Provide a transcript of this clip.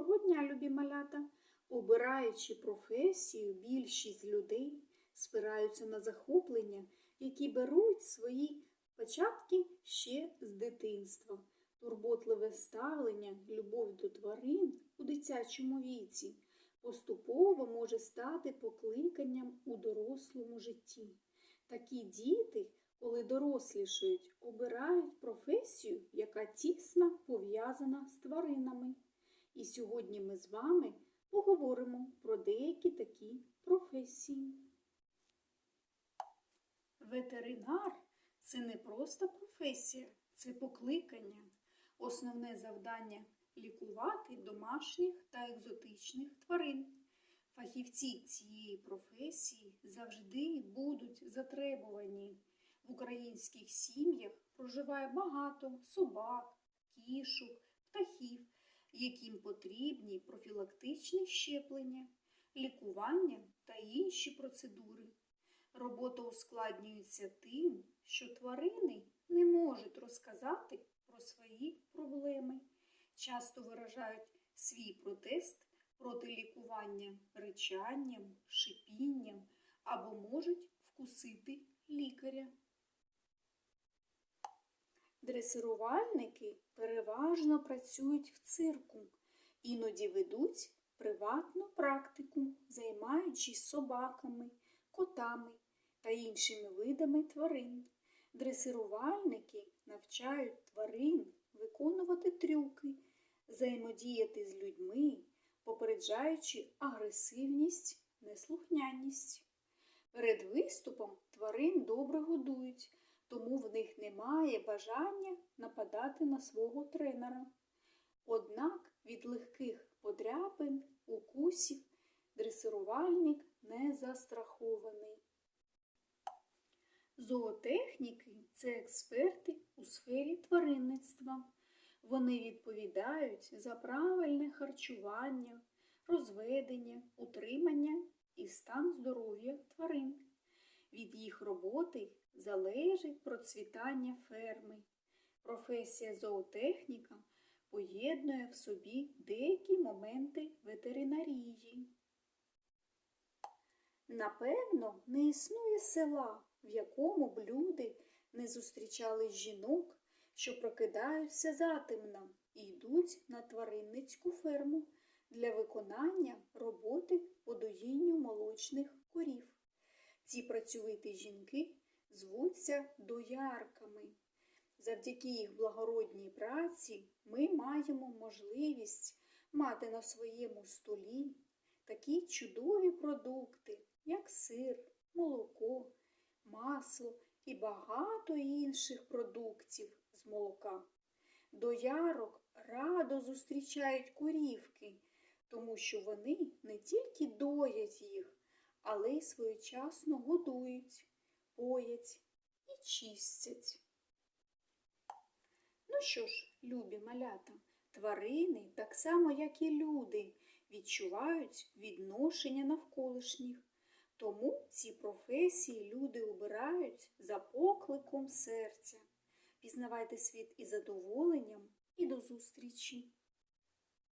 Доброго дня, любі малята! Обираючи професію, більшість людей спираються на захоплення, які беруть свої початки ще з дитинства. Турботливе ставлення, любов до тварин у дитячому віці поступово може стати покликанням у дорослому житті. Такі діти, коли дорослішають, обирають професію, яка тісно пов'язана з тваринами. І сьогодні ми з вами поговоримо про деякі такі професії. Ветеринар це не просто професія, це покликання. Основне завдання лікувати домашніх та екзотичних тварин. Фахівці цієї професії завжди будуть затребувані. В українських сім'ях проживає багато собак, кішок, птахів, яким потрібні профілактичні щеплення, лікування та інші процедури. Робота ускладнюється тим, що тварини не можуть розказати про свої проблеми, часто виражають свій протест проти лікування ричанням, шипінням або можуть вкусити лікаря. Дресирувальники переважно працюють в цирку, іноді ведуть приватну практику, займаючись собаками, котами та іншими видами тварин. Дресирувальники навчають тварин виконувати трюки, взаємодіяти з людьми, попереджаючи агресивність, неслухняність. Перед виступом тварин добре годують, тому в них немає бажання нападати на свого тренера. Однак від легких подряпин, укусів дресирувальник не застрахований. Зоотехніки це експерти у сфері тваринництва. Вони відповідають за правильне харчування, розведення, утримання і стан здоров'я тварин. Від їх роботи залежить процвітання ферми. Професія зоотехніка поєднує в собі деякі моменти ветеринарії. Напевно, не існує села, в якому б люди не зустрічали жінок, що прокидаються затемно і йдуть на тваринницьку ферму для виконання роботи по доїнню молочних корів. Ці працьовиті жінки звуться доярками. Завдяки їх благородній праці ми маємо можливість мати на своєму столі такі чудові продукти, як сир, молоко, масло і багато інших продуктів з молока. Доярок радо зустрічають корівки, тому що вони не тільки доять їх, але й своєчасно годують, поять і чистять. Ну що ж, любі малята, тварини, так само, як і люди, відчувають відношення навколишніх. Тому ці професії люди обирають за покликом серця. Пізнавайте світ із задоволенням і до зустрічі!